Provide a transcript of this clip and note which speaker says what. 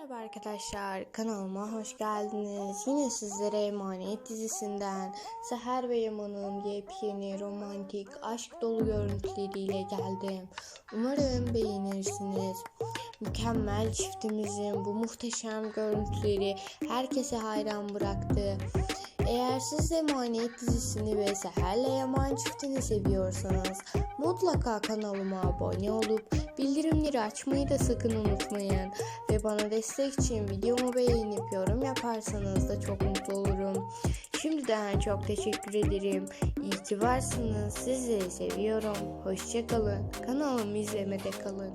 Speaker 1: Merhaba arkadaşlar, kanalıma hoş geldiniz. Yine sizlere Emanet dizisinden Seher ve Yaman'ın yepyeni romantik aşk dolu görüntüleriyle geldim. Umarım beğenirsiniz. Mükemmel çiftimizin bu muhteşem görüntüleri herkese hayran bıraktı. Eğer siz de Emanet dizisini ve Seher'le Yaman çiftini seviyorsanız mutlaka kanalıma abone olup bildirimleri açmayı da sakın unutmayın. Ve bana destek için videomu beğenip yorum yaparsanız da çok mutlu olurum. Şimdiden çok teşekkür ederim. İyi ki varsınız. Sizleri seviyorum. Hoşçakalın. Kanalımı izlemede kalın.